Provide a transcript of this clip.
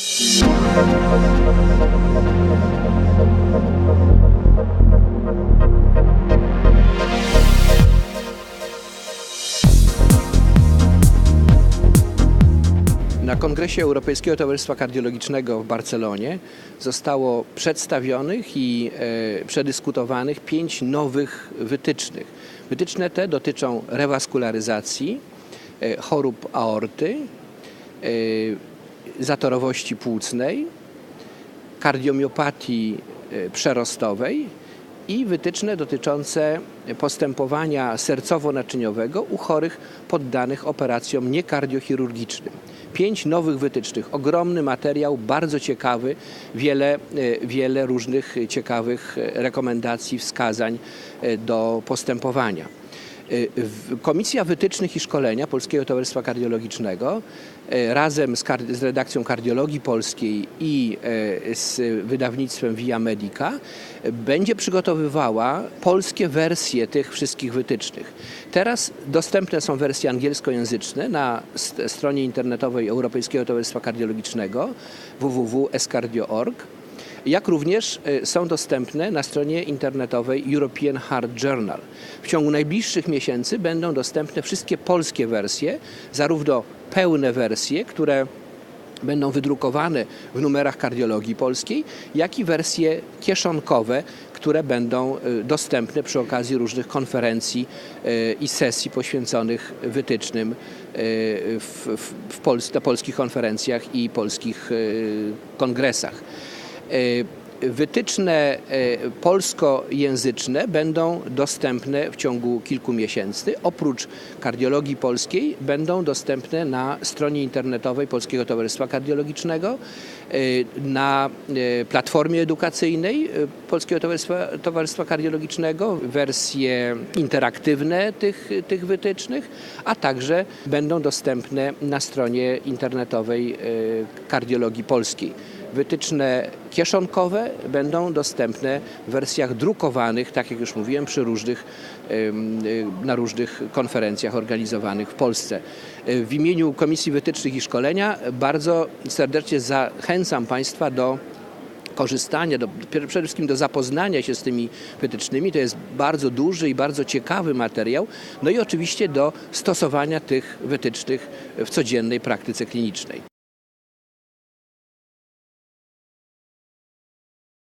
Na Kongresie Europejskiego Towarzystwa Kardiologicznego w Barcelonie zostało przedstawionych i e, przedyskutowanych pięć nowych wytycznych. Wytyczne te dotyczą rewaskularyzacji, e, chorób aorty, e, zatorowości płucnej, kardiomiopatii e, przerostowej i wytyczne dotyczące postępowania sercowo-naczyniowego u chorych poddanych operacjom niekardiochirurgicznym. Pięć nowych wytycznych, ogromny materiał, bardzo ciekawy, wiele, e, wiele różnych ciekawych e, rekomendacji, wskazań do postępowania. W- Komisja Wytycznych i Szkolenia Polskiego Towarzystwa Kardiologicznego e, razem z, z redakcją Kardiologii Polskiej i e, z wydawnictwem Via Medica będzie przygotowywała polskie wersje tych wszystkich wytycznych. Teraz dostępne są wersje angielskojęzyczne na st- stronie internetowej Europejskiego Towarzystwa Kardiologicznego www.escardio.org jak również e, są dostępne na stronie internetowej European Heart Journal. W ciągu najbliższych miesięcy będą dostępne wszystkie polskie wersje, zarówno pełne wersje, które będą wydrukowane w numerach kardiologii polskiej, jak i wersje kieszonkowe, które będą e, dostępne przy okazji różnych konferencji e, i sesji poświęconych wytycznym w, w, w Pols- na polskich konferencjach i polskich kongresach. E, Wytyczne e, polskojęzyczne będą dostępne w ciągu kilku miesięcy. Oprócz kardiologii polskiej będą dostępne na stronie internetowej Polskiego Towarzystwa Kardiologicznego, e, na platformie edukacyjnej Polskiego Towarzystwa, Towarzystwa Kardiologicznego, wersje interaktywne tych, tych wytycznych, a także będą dostępne na stronie internetowej Kardiologii Polskiej. Wytyczne kieszonkowe będą dostępne w wersjach drukowanych, tak jak już mówiłem, przy różnych, y, na różnych konferencjach organizowanych w Polsce. Y, W imieniu Komisji Wytycznych i Szkolenia bardzo serdecznie zachęcam Państwa do korzystania, do, przede wszystkim do zapoznania się z tymi wytycznymi. To jest bardzo duży i bardzo ciekawy materiał. No i oczywiście do stosowania tych wytycznych w codziennej praktyce klinicznej.